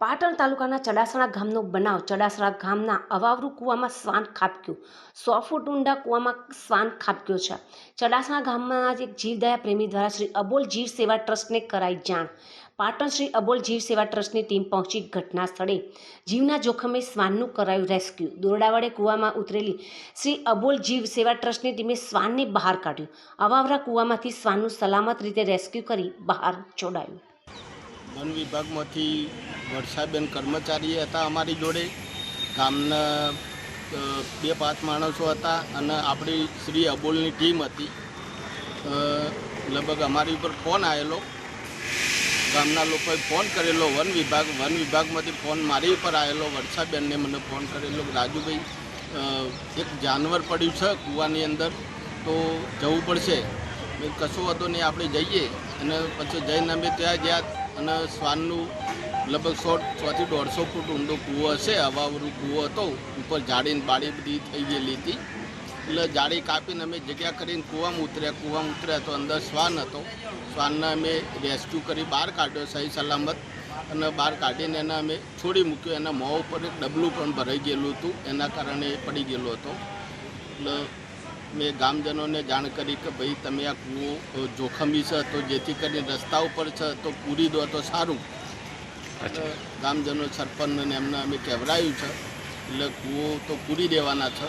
પાટણ તાલુકાના ચડાસણા ગામનો બનાવ. ચડાસણા ગામના અવાવરૂ કૂવામાં શ્વાન ખાબક્યું. સો ફૂટ ઊંડા કૂવામાં શ્વાન ખાબક્યો છે. ચડાસણા ગામના એક જીવદયા પ્રેમી દ્વારા શ્રી અબોલ જીવ સેવા ટ્રસ્ટને કરાઈ જાણ. પાટણ શ્રી અબોલ જીવ સેવા ટ્રસ્ટની ટીમ પહોંચી ઘટના સ્થળે. જીવના જોખમે શ્વાનનું કરાયું રેસ્ક્યુ. દોરડા વડે કૂવામાં ઉતરેલી શ્રી અબોલ જીવ સેવા ટ્રસ્ટની ટીમે શ્વાનને બહાર કાઢ્યું. અવાવરા કૂવામાંથી શ્વાનનું સલામત રીતે રેસ્ક્યુ કરી બહાર છોડાયું. વન વિભાગમાંથી વર્ષાબેન કર્મચારી હતા અમારી જોડે. ગામના બે પાંચ માણસો હતા અને આપણી શ્રી અબોલની ટીમ હતી. લગભગ અમારી ઉપર ફોન આવેલો ગામના લોકોએ ફોન કરેલો, વન વિભાગ, વન વિભાગમાંથી ફોન મારી ઉપર આવેલો વર્ષાબેનને મને ફોન કરેલો, રાજુભાઈ એક જાનવર પડ્યું છે કૂવાની અંદર, તો જવું પડશે. કશું હતું નહીં, આપણે જઈએ. અને પછી જઈને અમે ત્યાં ગયા. અને શ્વાનનું લગભગ સો સોથી દોઢસો ફૂટ ઊંડો કૂવો હશે હવાવરું કૂવો હતો, ઉપર જાળીને બાળી બધી થઈ ગયેલી હતી. એટલે જાળી કાપીને અમે જગ્યા કરીને કૂવામાં ઉતર્યા કૂવામાં ઉતર્યા તો અંદર શ્વાન હતો. શ્વાનને અમે રેસ્ક્યુ કરી, બહાર કાઢ્યો સહી સલામત. અને બહાર કાઢીને એને અમે છોડી મૂક્યો. એના મોં ઉપર એક ડબલું પણ ભરાઈ ગયેલું હતું. એના કારણે પડી ગયેલો હતો. એટલે મેં ગામજનોને જાણ કરી કે ભાઈ તમે આ કૂવો જોખમી છે તો જેથી કરીને રસ્તા ઉપર છે તો પૂરી દો તો સારું. એટલે ગામજનો સરપંચને એમને અમે કહેવરાયું છે એટલે કૂવો તો પૂરી દેવાના છે.